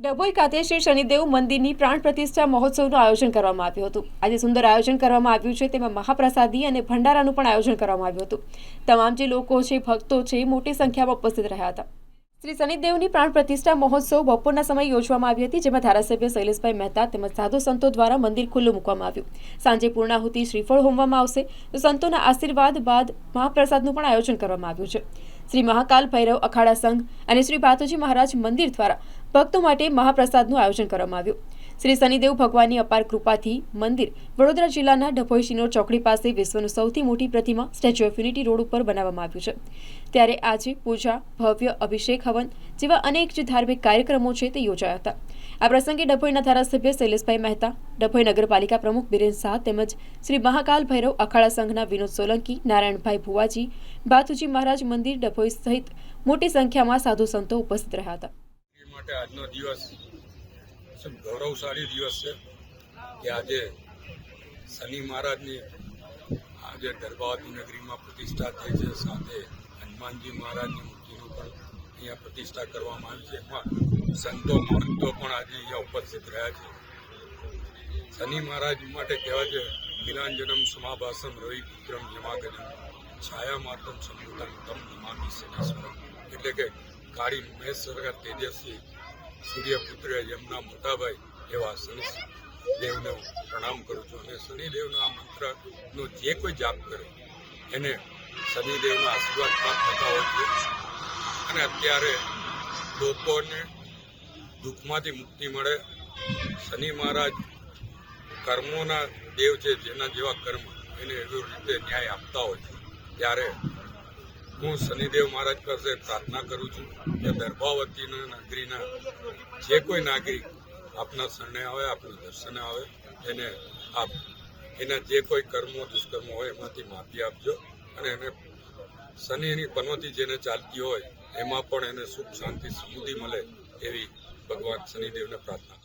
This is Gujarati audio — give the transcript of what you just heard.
ડભોઈ ખાતે શ્રી શનિદેવ મંદિરની પ્રાણ પ્રતિષ્ઠા મહોત્સવનું આયોજન કરવામાં આવ્યું હતું. આજે સુંદર આયોજન કરવામાં આવ્યું છે. તેમાં મહાપ્રસાદી અને ભંડારાનું પણ આયોજન કરવામાં આવ્યું હતું. તમામ જે લોકો છે, ભક્તો છે, મોટી સંખ્યામાં ઉપસ્થિત રહ્યા હતા. શ્રી શનિદેવની પ્રાણ પ્રતિષ્ઠા મહોત્સવ બપોરના સમયે યોજવામાં આવી હતી, જેમાં ધારાસભ્ય શૈલેષભાઈ મહેતા તેમજ સાધુ સંતો દ્વારા મંદિર ખુલ્લું મૂકવામાં આવ્યું. સાંજે પૂર્ણાહુતિ શ્રીફળ હોમવામાં આવશે. તો સંતોના આશીર્વાદ બાદ મહાપ્રસાદનું પણ આયોજન કરવામાં આવ્યું છે. શ્રી મહાકાલ ભૈરવ અખાડા સંઘ અને શ્રી ભાતુજી મહારાજ મંદિર દ્વારા ભક્તો માટે મહાપ્રસાદનું આયોજન કરવામાં આવ્યું. શ્રી શનિદેવ ભગવાનની અપાર કૃપાથી મંદિર વડોદરા જિલ્લાના ડભોઈ શિનોર ચોકડી પાસે વિશ્વનું સૌથી મોટી પ્રતિમા સ્ટેચ્યુ ઓફ યુનિટી રોડ ઉપર બનાવવામાં આવ્યું છે. ત્યારે આજે પૂજા, ભવ્ય અભિષેક, હવન જેવા અનેક જે ધાર્મિક કાર્યક્રમો છે તે યોજાયા હતા. આ પ્રસંગે ડભોઈના ધારાસભ્ય શૈલેષભાઈ મહેતા, ડભોઈ નગરપાલિકા પ્રમુખ બિરેન શાહ તેમજ શ્રી મહાકાલ ભૈરવ અખાડા સંઘના વિનોદ સોલંકી, નારાયણભાઈ ભુવાજી, બાથુજી મહારાજ મંદિર ડભોઈ સહિત મોટી સંખ્યામાં સાધુ સંતો ઉપસ્થિત રહ્યા હતા. માટે આજનો દિવસ ખૂબ ગૌરવશાળી દિવસ છે કે આજે શનિ મહારાજની આજે ગર્ભાવતી નગરીમાં પ્રતિષ્ઠા થઈ છે, સાથે હનુમાનજી મહારાજની મૂર્તિનું પણ અહીંયા પ્રતિષ્ઠા કરવામાં આવી છે. એમાં સંતો મહંતો પણ આજે અહીંયા ઉપસ્થિત રહ્યા છે. શનિ મહારાજ માટે કહેવાય છે, મિલાંજનમ સમાભાસમ રવિ વિક્રમ જમાગજમ છાયા માતમ સમૃતમ તમ નમામી શનીશ્વરમ. એટલે કે કાળી મહેશ સરકાર તેજસ્વી સૂર્યપુત્ર જેમના મોટાભાઈ એવા શનિ દેવને પ્રણામ કરું છું. અને શનિદેવના આ મંત્રનો જે કોઈ જાપ કરે, એને શનિદેવના આશીર્વાદ પ્રાપ્ત થતા હોય છે. અને અત્યારે લોકોને દુઃખમાંથી મુક્તિ મળે. શનિ મહારાજ કર્મોના દેવ છે, જેના જેવા કર્મ એને એવી રીતે ન્યાય આપતા હોય છે. ત્યારે હું શનિદેવ મહારાજ પાસે પ્રાર્થના કરું છું કે દર્ભાવતીના નાગરીના જે કોઈ નાગરિક આપના શરણે આવે, આપના દર્શને આવે, એને આપ, એના જે કોઈ કર્મો, દુષ્કર્મો હોય એમાંથી માફી આપજો અને એને શનિની પનોતી જેને ચાલતી હોય, એમાં પણ એને સુખ, શાંતિ, સમૃદ્ધિ મળે એવી ભગવાન શનિદેવને પ્રાર્થના